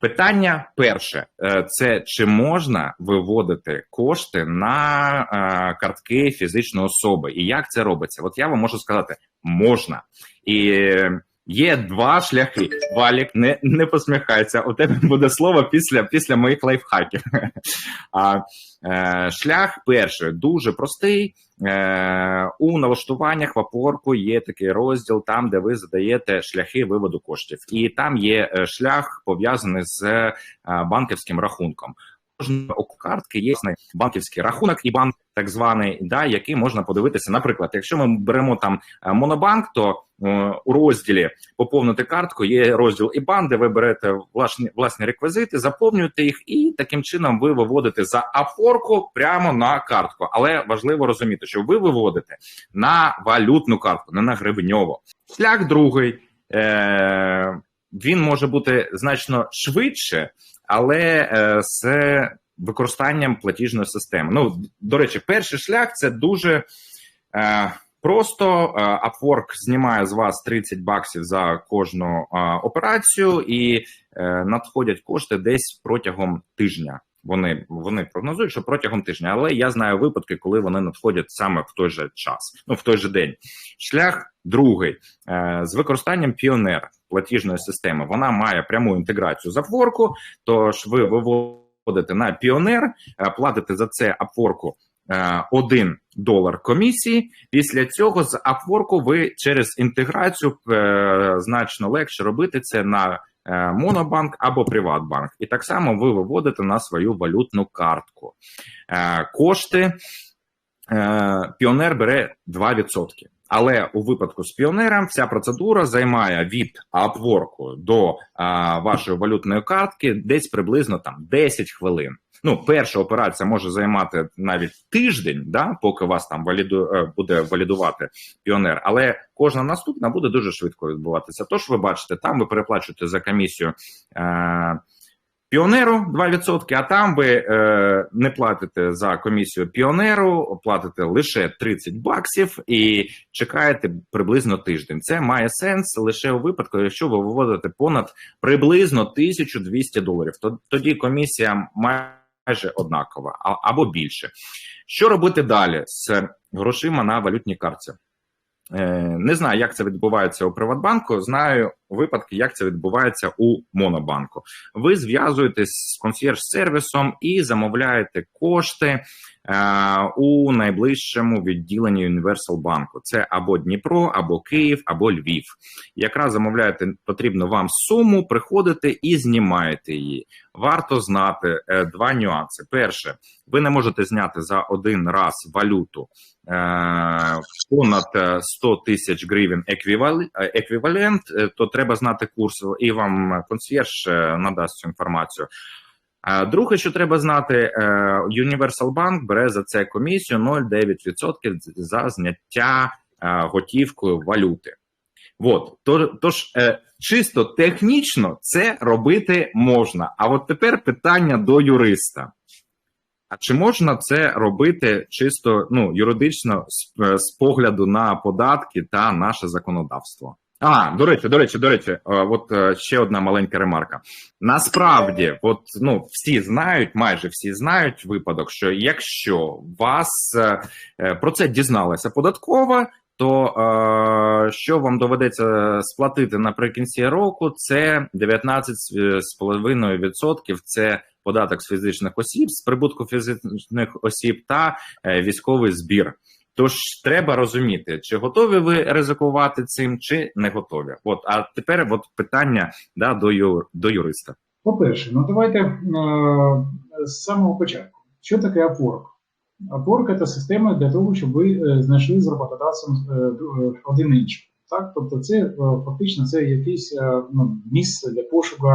Питання перше: е, це чи можна виводити кошти на е, картки фізичної особи, і як це робиться? От я вам можу сказати, можна і. Є два шляхи. Валік, не не посміхайся. У тебе буде слово після після моїх лайфхаків. А е, шлях перший дуже простий. Е, У налаштуваннях в опорку є такий розділ, там де ви задаєте шляхи виводу коштів, і там є е, шлях пов'язаний з е, банківським рахунком. Картки є банківський рахунок і банк, так званий, да, який можна подивитися. Наприклад, якщо ми беремо там е, монобанк, то е, у розділі поповнити картку є розділ ІБАН, де ви берете власні власні реквізити, заповнюєте їх, і таким чином ви виводите за афорку прямо на картку. Але важливо розуміти, що ви виводите на валютну картку, не на гривньову. Шлях другий. Е- він може бути значно швидше, але е, з використанням платіжної системи. Ну до речі, перший шлях це дуже е, просто. Е, Upwork знімає з вас 30 баксів за кожну операцію, і надходять кошти десь протягом тижня. Вони вони прогнозують, що протягом тижня, але я знаю випадки, коли вони надходять саме в той же час, ну в той же день. Шлях другий е, з використанням піонер платіжної системи. Вона має пряму інтеграцію з Upwork, Тож ви виводите на піонер, е, платите за це Upwork 1 долар комісії. Після цього з Upwork ви через інтеграцію е, значно легше робити це на Е, Монобанк або Приватбанк, і так само ви виводите на свою валютну картку. Е, кошти е, Піонер бере 2%. Але у випадку з піонером вся процедура займає від апворку до вашої валютної картки десь приблизно там 10 хвилин. Ну, перша операція може займати навіть тиждень, да, поки вас там валіду е, буде валідувати піонер, але кожна наступна буде дуже швидко відбуватися. Тож ви бачите, там ви переплачуєте за комісію. Е Піонеру 2%, а там ви е, не платите за комісію піонеру, платите лише 30 баксів і чекаєте приблизно тиждень. Це має сенс лише у випадку, якщо ви виводите понад приблизно 1200 доларів. Тоді комісія майже однакова або більше. Що робити далі з грошима на валютній карті? Е, не знаю, як це відбувається у Приватбанку. Знаю випадки, як це відбувається у Монобанку. Ви зв'язуєтесь з консьєрж-сервісом і замовляєте кошти е, у найближчому відділенні Universal банку. Це або Дніпро, або Київ, або Львів. Якраз замовляєте потрібну вам суму, приходите і знімаєте її. Варто знати е, два нюанси. Перше, ви не можете зняти за один раз валюту е, понад 100 тисяч гривень еквівалент, то треба знати курс, і вам консьєрж е, надасть цю інформацію. А друге, що треба знати, е, Universal Bank бере за це комісію 0,9% за зняття е, готівкою валюти. От тож чисто технічно це робити можна. А от тепер питання до юриста. А чи можна це робити чисто ну юридично з, з погляду на податки та наше законодавство? А, до речі, до речі, до речі, е, от е, ще одна маленька ремарка. Насправді, от ну всі знають, майже всі знають випадок, що якщо вас е, про це дізналася податкова, то що вам доведеться сплатити наприкінці року, це 19,5%. Це податок з фізичних осіб, з прибутку фізичних осіб та військовий збір. Тож треба розуміти, чи готові ви ризикувати цим, чи не готові. От а тепер от питання да, до ю, до юриста. По-перше, ну давайте е, з самого початку. Що таке Upwork? Upwork – це система для того, щоб ви е, знайшли з роботодавцем е, е один інший. Так, тобто, це фактично це якесь ну, місце для пошуку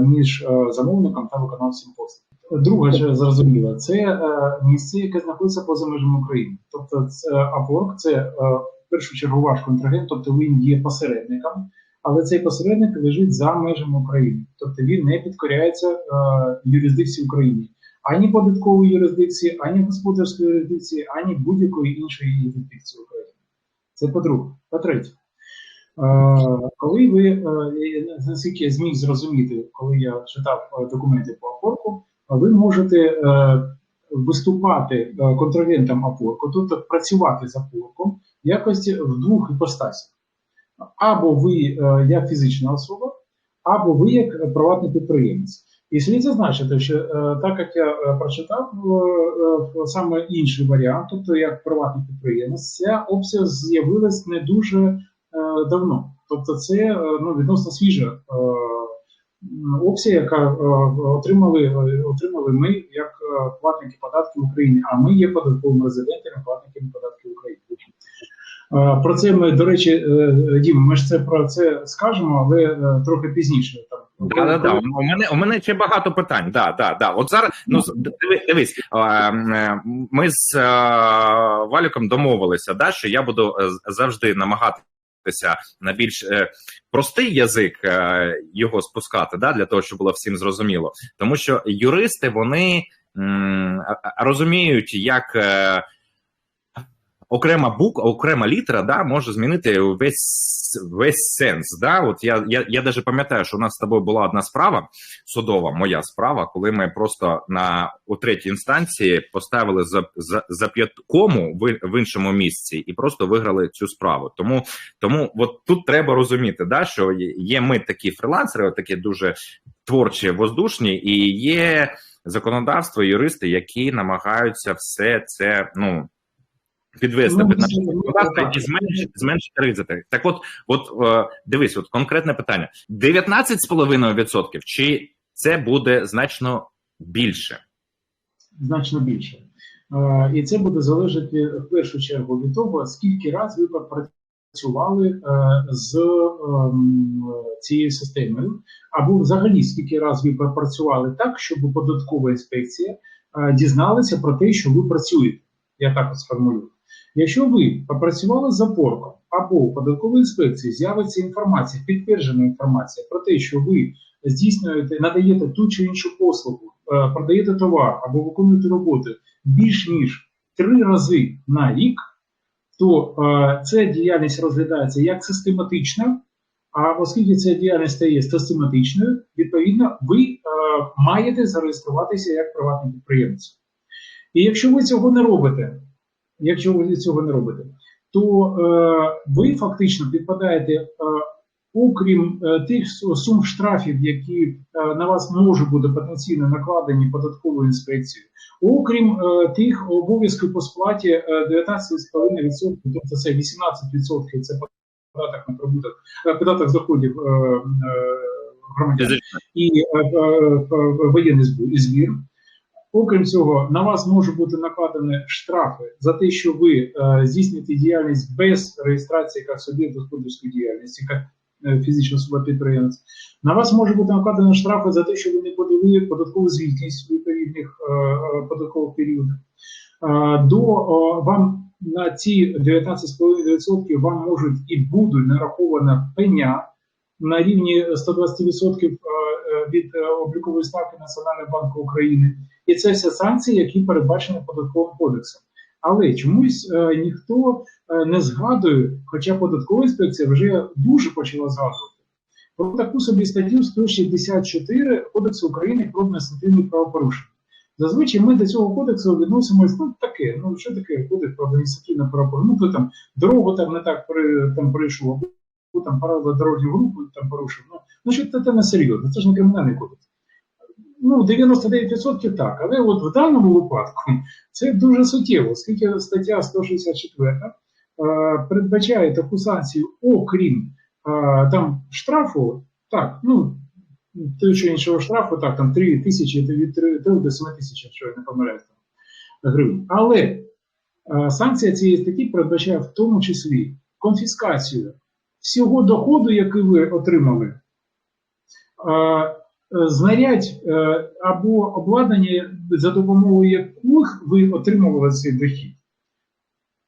між замовником та виконавцем послуг. Друге, що зрозуміло, це е, місце, яке знаходиться поза межами України. Тобто, Upwork – це е, в першу чергу ваш контрагент, тобто він є посередником, але цей посередник лежить за межами України. Тобто він не підкоряється е, юрисдикції України. Ані податкової юрисдикції, ані господарської юрисдикції, ані будь-якої іншої юрисдикції України. Це по-друге. По-третє, Коли ви, е, наскільки я зміг зрозуміти, коли я читав е, документи по Апорку, ви можете е, виступати контрагентом Апорку, тобто працювати з Апорком в якості в двох іпостасях. Або ви як фізична особа, або ви як приватний підприємець. І слід зазначити, що так як я прочитав саме інший варіант, тобто як приватний підприємець, ця опція з'явилась не дуже давно. Тобто, це е, ну, відносно свіжа е, опція, яка е, отримали отримали ми як платники податків України, а ми є податковими резидентами платниками податків України. Про це ми, до речі, Діма, ми ж це про це скажемо, але трохи пізніше. Там Да, да, да. У мене у мене ще багато питань. Да, да, да. От зараз ну дивись, ми з Валіком домовилися, да, що я буду завжди намагатися на більш е, простий язик е, його спускати, да, для того, щоб було всім зрозуміло, тому що юристи вони розуміють, як е, окрема буква, окрема літера да, може змінити весь весь сенс. Да? От я я, я даже пам'ятаю, що у нас з тобою була одна справа судова, моя справа, коли ми просто на у третій інстанції поставили за за, за п'яткому в, в іншому місці і просто виграли цю справу. Тому тому от тут треба розуміти, да, що є ми такі фрилансери, такі дуже творчі, воздушні, і є законодавство, юристи, які намагаються все це ну підвести ну, наше законодавство і зменшити зменшити ризики. Так, от, от е, дивись, от конкретне питання: 19,5% чи це буде значно більше? Значно більше. Е, і це буде залежати в першу чергу від того, скільки разів ви працювали е, з цією системою, або взагалі скільки разів ви працювали так, щоб податкова інспекція дізналася про те, що ви працюєте. Я так сформулюю. Якщо ви попрацювали за порком або у податковій інспекції з'явиться інформація, підтверджена інформація про те, що ви здійснюєте, надаєте ту чи іншу послугу, е, продаєте товар або виконуєте роботи більш ніж три рази на рік, то е, ця діяльність розглядається як систематична. А оскільки ця діяльність стає систематичною, відповідно, ви е, маєте зареєструватися як приватний підприємець. І якщо ви цього не робите, якщо ви цього не робите, то е, ви фактично підпадаєте, е, окрім е, тих сум штрафів, які е, на вас може бути потенційно накладені податковою інспекцією, окрім е, тих обов'язків по сплаті е, 19,5%, тобто це 18% це податок на прибуток, е, податок з доходів е, е, громадян і е, е, е, воєнний збір. Окрім цього, на вас може бути накладені штрафи за те, що ви е, здійснюєте діяльність без реєстрації як суб'єкт господарської діяльності, як е, фізична особа підприємець. На вас може бути накладені штрафи за те, що ви не подали податкову звітність у відповідних е, е, податкових періодах. Е, до е, вам на ці 19,5% вам можуть і будуть нарахована пеня на рівні 120% від облікової ставки Національного банку України. І це все санкції, які передбачені податковим кодексом. Але чомусь е, ніхто е, не згадує, хоча податкова інспекція вже дуже почала згадувати про таку собі статтю 164 Кодексу України про адміністративні правопорушення. Зазвичай ми до цього кодексу відносимося ну, таке. Ну що таке кодекс про адміністративне правопорушення? Ну, то там дорогу там не так при, там прийшов, або там правила дорожнього руху там порушив. Ну, ну що це не серйозно, це ж не кримінальний кодекс ну 99% так. Але от в даному випадку це дуже суттєво, оскільки стаття 164 е, передбачає таку санкцію, окрім е, там штрафу, так, ну той чи іншого штрафу, так, там 3 тисячі від 3 до 7 тисяч, якщо я не помиляюсь, гривень. Але е, санкція цієї статті передбачає в тому числі конфіскацію всього доходу, який ви отримали. Е, знарядь е, або обладнання, за допомогою яких ви отримували цей дохід.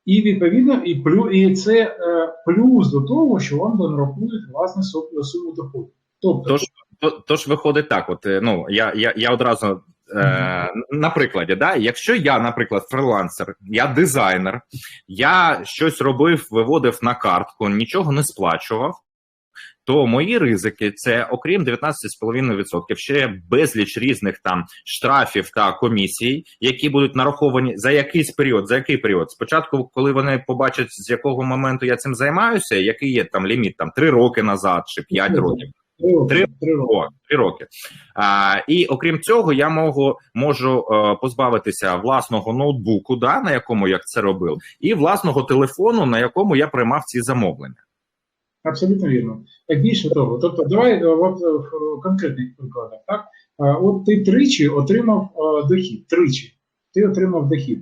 І відповідно, і плюс, і це е, плюс до того, що вам нарахують власне суму доходу. Тобто, тож, тож виходить так: от ну я я, я одразу Е, на прикладі, да, якщо я, наприклад, фрилансер, я дизайнер, я щось робив, виводив на картку, нічого не сплачував, то мої ризики це окрім 19,5%, ще безліч різних там штрафів та комісій, які будуть нараховані за якийсь період. За який період? Спочатку, коли вони побачать, з якого моменту я цим займаюся, який є там ліміт, там 3 роки назад чи 5 років. Три роки. Три- Три роки. Три роки. А, і окрім цього, я можу, можу е, позбавитися власного ноутбуку, да, на якому я це робив, і власного телефону, на якому я приймав ці замовлення. Абсолютно вірно. Так більше того, тобто, давай е, от, е, в конкретних прикладах. Так? Е, От ти тричі отримав е, дохід. Тричі. Ти отримав дохід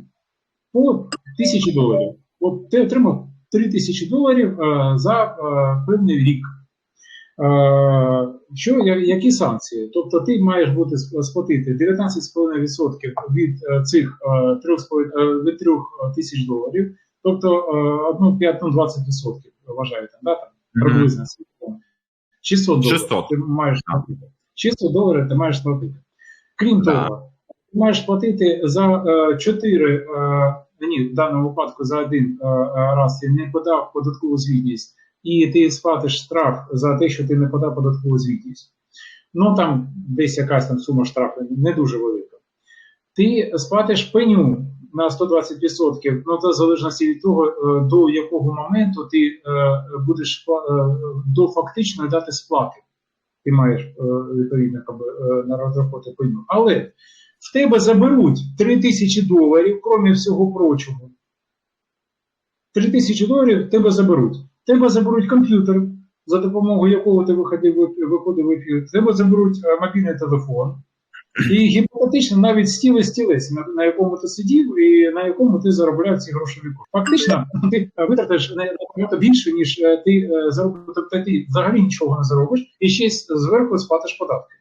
по тисячі доларів. От ти отримав три тисячі доларів е, за е, певний рік. Е, Що, які санкції? Тобто ти маєш бути сплатити 19,5% від е, цих е, 3,5 е, від 3 тисяч доларів, тобто е, одну п'яту 20% вважаєте, да, там, приблизно там, 600 доларів 600. ти маєш платити. 600 доларів ти маєш платити. Крім Да. того, ти маєш платити за 4, ні, в даному випадку за один е, е, раз ти не подав податкову звітність, і ти сплатиш штраф за те, що ти не подав податкову звітність. Ну там десь якась там сума штрафу не дуже велика. Ти сплатиш пеню на 120%, ну це в залежності від того, е, до якого моменту ти е, будеш е, до фактичної дати сплати. Ти маєш відповідно на розрахувати пеню. Але в тебе заберуть 3 тисячі доларів, крім всього прочого. 3 тисячі доларів тебе заберуть. Тебе заберуть комп'ютер, за допомогою якого ти виходив, виходив в ефір. Тебе заберуть мобільний телефон. І гіпотетично навіть стіли стілець, на, на якому ти сидів і на якому ти заробляв ці грошові кошти. Фактично, ти е, витратиш на- набагато більше, ніж е, ти е, заробив. Тобто ти взагалі нічого не заробиш, і ще зверху сплатиш податки.